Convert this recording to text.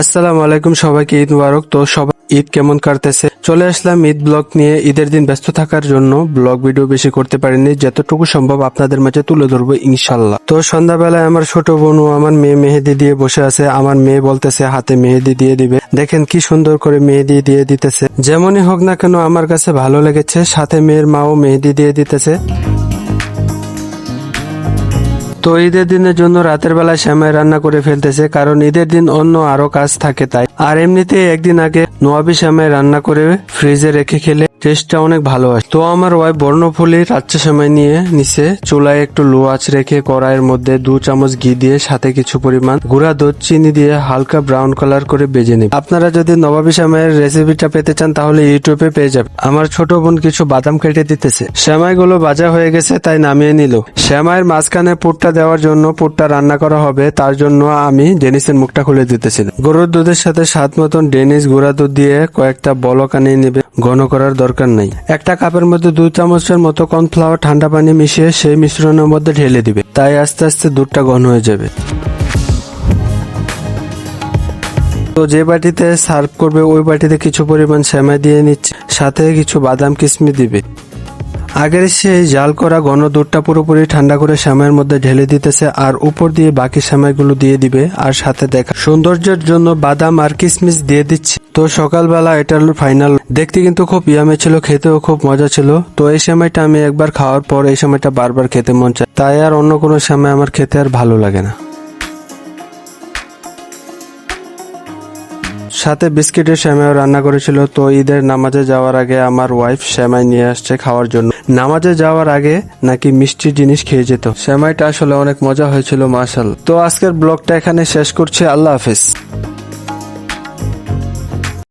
আসসালামু আলাইকুম সবাইকে ঈদ মুবারক। তো সবাই ঈদ কেমন কাটতেছে? চলে আসলাম ঈদ ব্লগ নিয়ে। ঈদের দিন ব্যস্ত থাকার জন্য ব্লগ ভিডিও বেশি করতে পারিনি। যতটুকু সম্ভব আপনাদের মাঝে তুলে ধরবো ইনশাল্লাহ তো সন্ধ্যাবেলায় আমার ছোট বোন আমার মেয়ে মেহেদি দিয়ে বসে আছে। আমার মেয়ে বলতেছে, হাতে মেহেদি দিয়ে দিবে। দেখেন কি সুন্দর করে মেহেদি দিয়ে দিতেছে। যেমনই হোক না কেন আমার কাছে ভালো লেগেছে। সাথে মেয়ের মাও মেহেদি দিয়ে দিতেছে। তো ঈদের দিনের জন্য রাতের বেলা শ্যামাই রান্না করে ফেলতেছে, কারণ ঈদের দিন অন্য আরও কাজ থাকে তাই। আর এমনিতে একদিন আগে নোয়াবি শ্যামাই রান্না করে ফ্রিজে রেখে খেলে। টেস্টটা অনেক ভালো আসে তো আমার ওয়াইফ বর্ণফুলি রাচ্চা সেমাই নিয়ে নিচে চুলায় একটু লো আঁচ রেখে কড়াইয়ের মধ্যে দু চামচ ঘি দিয়ে সাথে কিছু পরিমাণ গুঁড়া দুধ, চিনি দিয়ে হালকা ব্রাউন কালার করে বেজে নেবে। আপনারা যদি নবাবী শ্যামাইয়ের রেসিপিটা পেতে চান, তাহলে ইউটিউবে পেয়ে যাবেন। আমার ছোট বোন কিছু বাদাম কেটে দিতেছে। শ্যামাইগুলো ভাজা হয়ে গেছে, তাই নামিয়ে নিল। শ্যামাইয়ের মাঝখানে পুরটা দেওয়ার জন্য পুরটা রান্না করা হবে, তার জন্য আমি ডেনিসের মুখটা খুলে দিতেছিলাম। গরুর দুধের সাথে স্বাদ মতন ডেনিস গুঁড়া দুধ দিয়ে কয়েকটা বলক আনিয়ে নেবে। ঘন করার দরকার নাই। একটা কাপের মধ্যে দুই চামচের মতো কর্নফ্লাওয়ার ঠান্ডা পানি মিশিয়ে সেই মিশ্রণের মধ্যে ঢেলে দিবে। তাই আস্তে আস্তে দুধটা ঘন হয়ে যাবে। তো যে বাটিতে সার্ভ করবে, ওই বাটিতে কিছু পরিমাণ সেমাই দিয়ে নিচ্ছে। সাথে কিছু বাদাম কিসমি দিবে। আগের সেই জাল করা ঘন দুধটা পুরোপুরি ঠান্ডা করে শ্যামাইয়ের মধ্যে ঢেলে দিতেছে আর উপর দিয়ে বাকি শ্যামাইগুলো দিয়ে দিবে আর সাথে দেখা। সৌন্দর্যের জন্য বাদাম আর কিশমিশ দিয়ে দিচ্ছে। তো সকালবেলা এটা এটার ফাইনাল দেখতে কিন্তু খুব ইয়ামে ছিল, খেতেও খুব মজা ছিল। তো এই সময়টা আমি একবার খাওয়ার পর এই সময়টা বারবার খেতে মন চায়। তাই আর অন্য কোনো সময় আমার খেতে আর ভালো লাগে না। সাথে বিস্কিটের শ্যামাইও রান্না করেছিল, তো ঈদের নামাজে যাওয়ার আগে আমার ওয়াইফ শ্যামাই নিয়ে আসছে খাওয়ার জন্য। নামাজে যাওয়ার আগে নাকি মিষ্টি জিনিস খেয়ে যেত। শ্যামাইটা আসলে অনেক মজা হয়েছিল মাসাল তো আজকের ব্লগটা এখানে শেষ করছি, আল্লাহ হাফেজ।